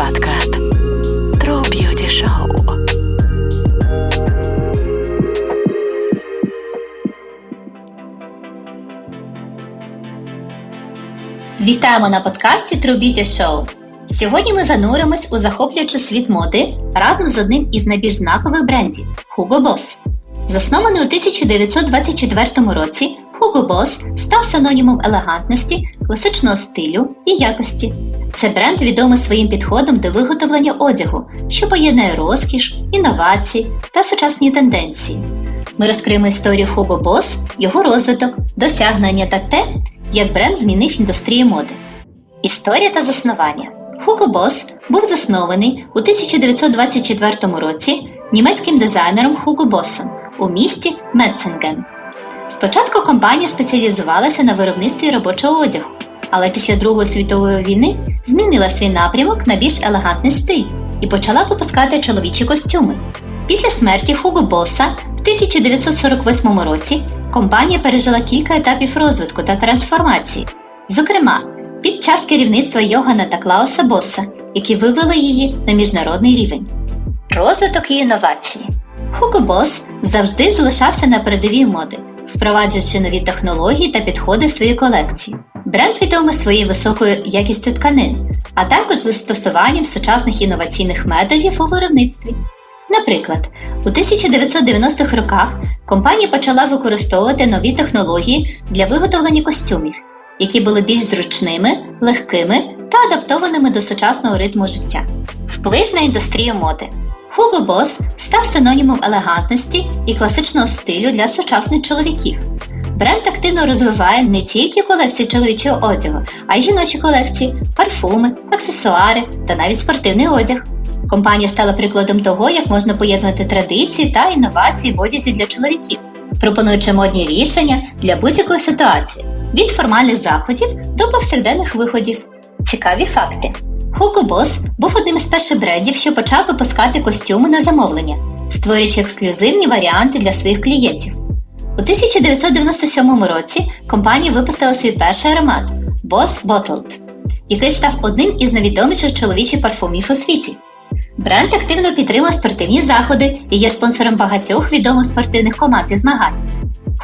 Подкаст True Beauty Show. Вітаємо на подкасті True Beauty Show. Сьогодні ми зануримось у захоплюючий світ моди разом з одним із найбільш знакових брендів Hugo Boss. Заснований у 1924 році, Hugo Boss став синонімом елегантності, класичного стилю і якості. Це бренд відомий своїм підходом до виготовлення одягу, що поєднує розкіш, інновації та сучасні тенденції. Ми розкриємо історію Hugo Boss, його розвиток, досягнення та те, як бренд змінив індустрію моди. Історія та заснування. Hugo Boss був заснований у 1924 році німецьким дизайнером Hugo Bossом у місті Метценген. Спочатку компанія спеціалізувалася на виробництві робочого одягу, але після Другої світової війни змінила свій напрямок на більш елегантний стиль і почала випускати чоловічі костюми. Після смерті Хуго Боса в 1948 році компанія пережила кілька етапів розвитку та трансформації. Зокрема, під час керівництва Йогана та Клауса Боса, які вивели її на міжнародний рівень. Розвиток і інновації. Hugo Boss завжди залишався на передовій моди, впроваджуючи нові технології та підходи в свої колекції. Бренд відомий своєю високою якістю тканин, а також застосуванням сучасних інноваційних методів у виробництві. Наприклад, у 1990-х роках компанія почала використовувати нові технології для виготовлення костюмів, які були більш зручними, легкими та адаптованими до сучасного ритму життя. Вплив на індустрію моди. Hugo Boss став синонімом елегантності і класичного стилю для сучасних чоловіків. Бренд активно розвиває не тільки колекції чоловічого одягу, а й жіночі колекції, парфуми, аксесуари та навіть спортивний одяг. Компанія стала прикладом того, як можна поєднувати традиції та інновації в одязі для чоловіків, пропонуючи модні рішення для будь-якої ситуації від формальних заходів до повсякденних виходів. Цікаві факти. Hugo Boss був одним із перших брендів, що почав випускати костюми на замовлення, створюючи ексклюзивні варіанти для своїх клієнтів. У 1997 році компанія випустила свій перший аромат Boss Bottled, який став одним із найвідоміших чоловічих парфумів у світі. Бренд активно підтримує спортивні заходи і є спонсором багатьох відомих спортивних команд і змагань.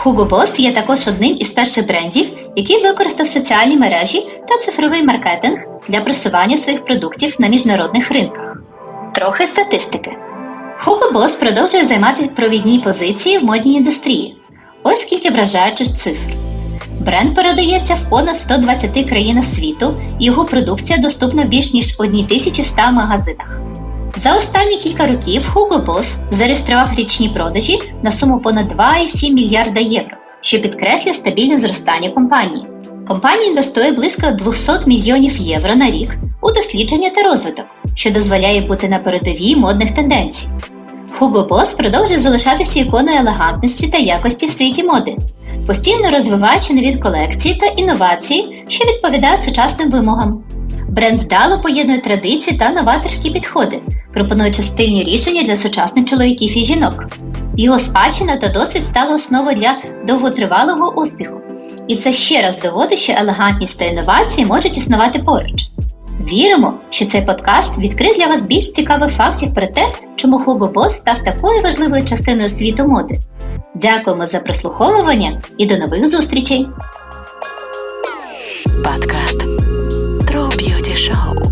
Hugo Boss є також одним із перших брендів, який використав соціальні мережі та цифровий маркетинг для просування своїх продуктів на міжнародних ринках. Трохи статистики. Hugo Boss продовжує займати провідні позиції в модній індустрії. Ось скільки вражаючих цифр. Бренд передається в понад 120 країнах світу, і його продукція доступна більш ніж 1100 магазинах. За останні кілька років Hugo Boss зареєстрував річні продажі на суму понад 2,7 мільярда євро, що підкреслює стабільне зростання компанії. Компанія інвестує близько 200 мільйонів євро на рік у дослідження та розвиток, що дозволяє бути на передовій модних тенденцій. Hugo Boss продовжує залишатися іконою елегантності та якості в світі моди, постійно розвиваючи нові колекції та інновації, що відповідають сучасним вимогам. Бренд вдало поєднує традиції та новаторські підходи, пропонуючи стильні рішення для сучасних чоловіків і жінок. Його спадщина та досвід стали основою для довготривалого успіху. І це ще раз доводить, що елегантність та інновації можуть існувати поруч. Віримо, що цей подкаст відкрив для вас більш цікавих фактів про те, чому Hugo Boss став такою важливою частиною світу моди. Дякуємо за прослуховування і до нових зустрічей! Подкаст Show